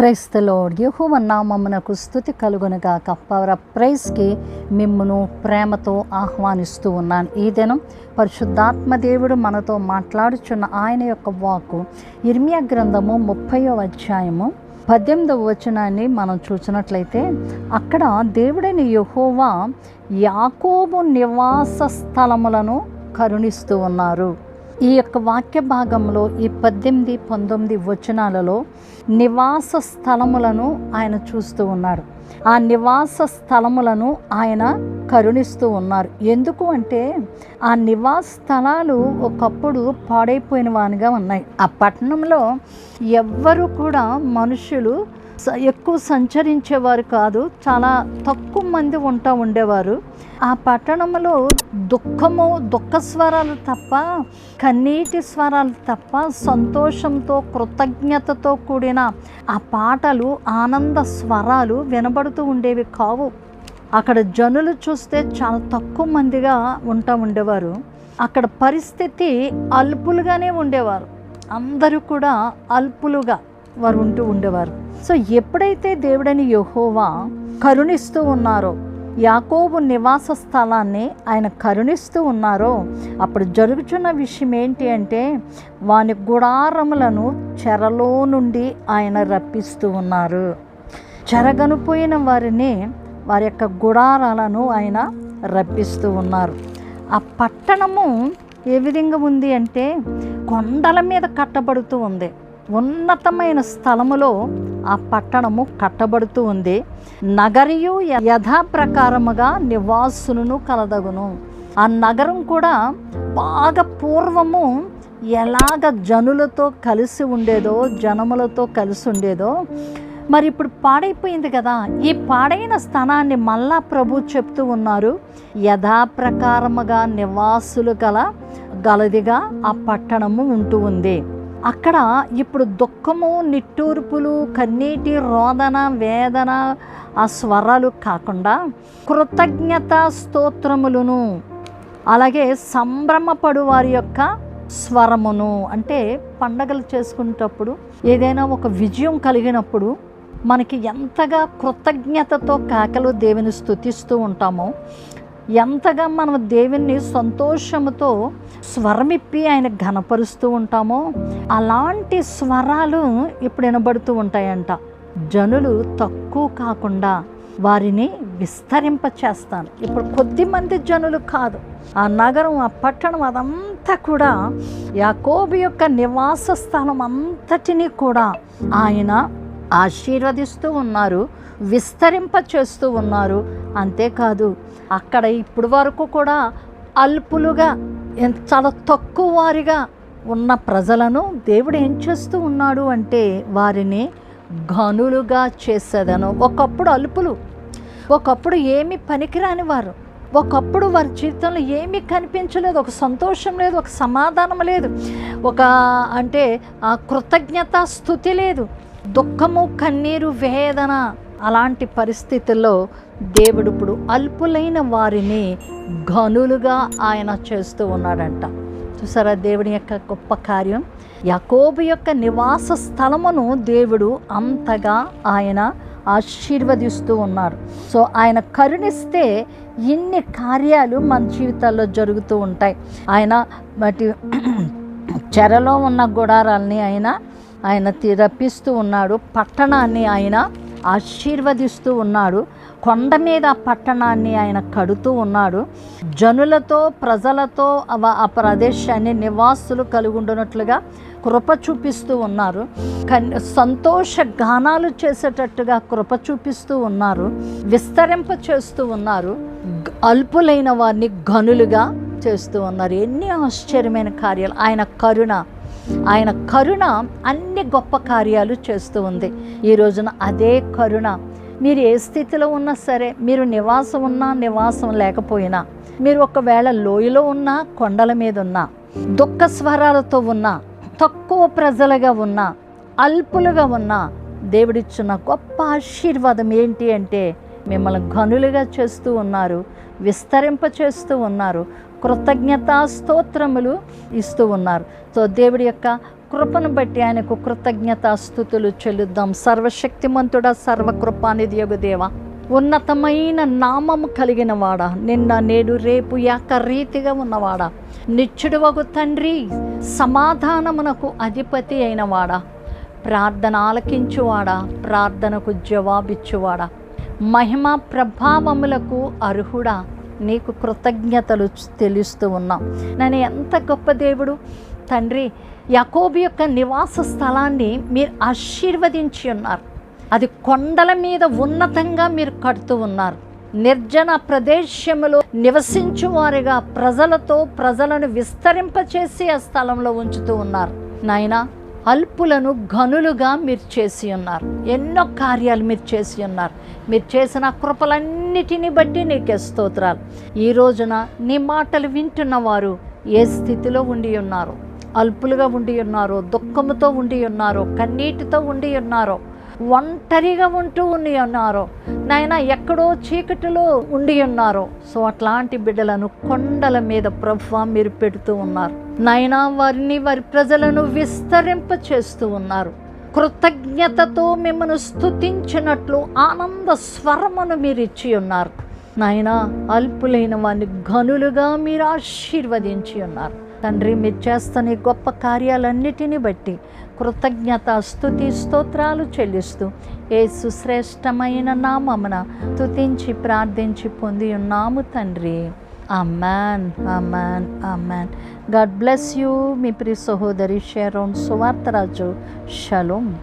ప్రైస్తలో యహోవ నామమునకు స్థుతి కలుగునుగాక. పవర్ ప్రైస్కి మిమ్మును ప్రేమతో ఆహ్వానిస్తూ ఉన్నాను. ఈ దినం పరిశుద్ధాత్మ దేవుడు మనతో మాట్లాడుచున్న ఆయన యొక్క వాకు ఇర్మియా గ్రంథము ముప్పయో అధ్యాయము పద్దెనిమిదవ వచనాన్ని మనం చూసినట్లయితే అక్కడ దేవుడైన యహోవా యాకోబు నివాస స్థలములను కరుణిస్తూ ఉన్నారు. ఈ యొక్క వాక్య భాగంలో ఈ పద్దెనిమిది పంతొమ్మిది వచనాలలో నివాస స్థలములను ఆయన చూస్తూ ఉన్నారు. ఆ నివాస స్థలములను ఆయన కరుణిస్తూ ఉన్నారు. ఎందుకు అంటే ఆ నివాస స్థలాలు ఒకప్పుడు పాడైపోయిన వానిగా ఉన్నాయి. ఆ పట్టణంలో ఎవ్వరు కూడా మనుషులు ఎక్కువ సంచరించేవారు కాదు చాలా తక్కువ మంది ఉంటా ఉండేవారు. ఆ పట్టణంలో దుఃఖము దుఃఖ స్వరాలు తప్ప కన్నీటి స్వరాలు తప్ప సంతోషంతో కృతజ్ఞతతో కూడిన ఆ పాటలు ఆనంద స్వరాలు వినబడుతూ ఉండేవి కావు. అక్కడ జనులు చూస్తే చాలా తక్కువ మందిగా ఉంటా ఉండేవారు. అక్కడ పరిస్థితి అల్పులుగానే ఉండేవారు. అందరూ కూడా అల్పులుగా. వారు ఉంటూ ఉండేవారు. సో ఎప్పుడైతే దేవుడని యహోవా కరుణిస్తూ ఉన్నారో యాకోబు నివాస స్థలాన్ని ఆయన కరుణిస్తూ ఉన్నారో అప్పుడు జరుగుతున్న విషయం ఏంటి అంటే వాని గుడారములను చెరలో నుండి ఆయన రప్పిస్తూ ఉన్నారు. చెరగనిపోయిన వారిని వారి యొక్క గుడారాలను ఆయన రప్పిస్తూ ఉన్నారు. ఆ పట్టణము ఏ విధంగా ఉంది అంటే కొండల మీద కట్టబడుతూ ఉంది. ఉన్నతమైన స్థలములో ఆ పట్టణము కట్టబడుతూ ఉంది. నగరియు యథాప్రకారముగా నివాసులను కలదగును. ఆ నగరం కూడా బాగా పూర్వము ఎలాగ జనులతో కలిసి ఉండేదో జనములతో కలిసి ఉండేదో మరి ఇప్పుడు పాడైపోయింది కదా. ఈ పాడైన స్థానాన్ని మళ్ళా ప్రభు చెప్తూ ఉన్నారు. యథాప్రకారముగా నివాసులు గల గలదిగా ఆ పట్టణము ఉంటూ ఉంది. అక్కడ ఇప్పుడు దుఃఖము నిట్టూర్పులు కన్నీటి రోదన వేదన ఆ స్వరాలు కాకుండా కృతజ్ఞత స్తోత్రములను అలాగే సంభ్రమపడు వారి యొక్క స్వరమును అంటే పండగలు చేసుకునేటప్పుడు ఏదైనా ఒక విజయం కలిగినప్పుడు మనకి ఎంతగా కృతజ్ఞతతో కాకలు దేవుని స్థుతిస్తూ ఉంటామో ఎంతగా మనం దేవుణ్ణి సంతోషముతో స్వరమిప్పి ఆయన ఘనపరుస్తూ ఉంటామో అలాంటి స్వరాలు ఇప్పుడు వినబడుతూ ఉంటాయంట. జనులు తక్కువ కాకుండా వారిని విస్తరింప చేస్తాను ఇప్పుడు కొద్ది మంది జనులు కాదు. ఆ నగరం ఆ పట్టణం అదంతా కూడా యాకోబు యొక్క నివాస స్థలం అంతటినీ కూడా ఆయన ఆశీర్వదిస్తూ ఉన్నారు విస్తరింప చేస్తూ ఉన్నారు. అంతేకాదు అక్కడ ఇప్పుడు వరకు కూడా అల్పులుగా చాలా తక్కువ వారిగా ఉన్న ప్రజలను దేవుడు ఏం చేస్తూ ఉన్నాడు అంటే వారిని ఘనులుగా చేసేదను. ఒకప్పుడు అల్పులు ఒకప్పుడు ఏమి పనికిరాని వారు ఒకప్పుడు వారి జీవితంలో ఏమీ కనిపించలేదు ఒక సంతోషం లేదు ఒక సమాధానం లేదు ఒక అంటే ఆ కృతజ్ఞత స్థుతి లేదు. దుఃఖము కన్నీరు వేదన అలాంటి పరిస్థితుల్లో దేవుడు ఇప్పుడు అల్పులైన వారిని ఘనులుగా ఆయన చేస్తూ ఉన్నాడంట. చూసారా దేవుని యొక్క గొప్ప కార్యం? యాకోబు యొక్క నివాస స్థలమును దేవుడు అంతగా ఆయన ఆశీర్వదిస్తూ ఉన్నారు. సో ఆయన కరుణిస్తే ఇన్ని కార్యాలు మన జీవితాల్లో జరుగుతూ ఉంటాయి. ఆయన వాటి చెరలో ఉన్న గుడారాల్ని ఆయన ఆయన తి- రప్పిస్తూ ఉన్నాడు. పట్టణాన్ని ఆయన ఆశీర్వదిస్తూ ఉన్నాడు. కొండ మీద పట్టణాన్ని ఆయన కడుతూ ఉన్నాడు. జనులతో ప్రజలతో ఆ ప్రదేశాన్ని నివాసులు కలిగి ఉండునట్లుగా కృప చూపిస్తూ ఉన్నారు. కన్ సంతోష గానాలు చేసేటట్టుగా కృప చూపిస్తూ ఉన్నారు. విస్తరింప చేస్తూ ఉన్నారు. అల్పులైన వారిని గనులుగా చేస్తూ ఉన్నారు. ఎన్ని ఆశ్చర్యమైన కార్యాలు. ఆయన కరుణ. ఆయన కరుణ అన్ని గొప్ప కార్యాలు చేస్తూ ఉంది. ఈ రోజున అదే కరుణ. మీరు ఏ స్థితిలో ఉన్నా సరే మీరు నివాసం ఉన్నా నివాసం లేకపోయినా మీరు ఒకవేళ లోయలో ఉన్నా కొండల మీద ఉన్నా దుఃఖ స్వరాలతో ఉన్నా తక్కువ ప్రజలుగా ఉన్నా అల్పులుగా ఉన్నా దేవుడిచ్చిన గొప్ప ఆశీర్వాదం ఏంటి అంటే మిమ్మల్ని ఘనులుగా చేస్తూ ఉన్నారు విస్తరింప చేస్తూ ఉన్నారు కృతజ్ఞతా స్తోత్రములు ఇస్తూ ఉన్నారు. సో దేవుడి యొక్క కృపను బట్టి ఆయనకు కృతజ్ఞత స్థుతులు చెల్లుద్దాం. సర్వశక్తిమంతుడ సర్వకృపానిధి దేవ ఉన్నతమైన నామము కలిగిన వాడా నిన్న నేడు రేపు యాక రీతిగా ఉన్నవాడా. నిత్యుడువగు తండ్రి సమాధానమునకు అధిపతి అయినవాడా ప్రార్థన ఆలకించువాడా ప్రార్థనకు జవాబిచ్చువాడా. మహిమ ప్రభావములకు అర్హుడా నీకు కృతజ్ఞతలు తెలుస్తూ ఉన్నాం. నేను ఎంత గొప్ప దేవుడు తండ్రి యాకోబు యొక్క నివాస స్థలాన్ని మీరు ఆశీర్వదించి ఉన్నారు. అది కొండల మీద ఉన్నతంగా మీరు కడుతూ ఉన్నారు. నిర్జన ప్రదేశములో నివసించువారిగా ప్రజలతో ప్రజలను విస్తరింపచేసి ఆ స్థలంలో ఉంచుతూ ఉన్నారు. నాయనా అల్పులను గనులుగా మీరు చేసి ఉన్నారు. ఎన్నో కార్యాలు మీరు చేసి ఉన్నారు. మీరు చేసిన కృపలన్నిటిని బట్టి నీకే స్తోత్రాలు. ఈ రోజున నీ మాటలు వింటున్న వారు ఏ స్థితిలో ఉండి ఉన్నారు? అల్పులుగా ఉండి ఉన్నారో దుఃఖముతో ఉండి ఉన్నారో కన్నీటితో ఉండి ఉన్నారో ఒంటరిగా ఉంటూ ఉండి ఉన్నారో నాయన ఎక్కడో చీకటిలో ఉండి ఉన్నారో. సో అట్లాంటి బిడ్డలను కొండల మీద ప్రభు మీరు పెడుతూ ఉన్నారు. నాయన వారిని వారి ప్రజలను విస్తరింప చేస్తూ ఉన్నారు. కృతజ్ఞతతో మిమ్మల్ని స్తుతించినట్లు ఆనంద స్వరమును మీరు ఇచ్చి ఉన్నారు. నాయన అల్పులైన వారిని గనులుగా మీరు ఆశీర్వదించి ఉన్నారు. తండ్రి మీరు చేస్తున్న ఈ గొప్ప కార్యాలన్నిటిని బట్టి కృతజ్ఞత స్థుతి స్తోత్రాలు చెల్లిస్తూ ఏ సుశ్రేష్టమైన నామమున స్తుతించి ప్రార్థించి పొంది ఉన్నాము తండ్రి. Amen amen amen God bless you మీ ప్రి సహోదరి షేరోన్ సువార్తరాజు షలోమ్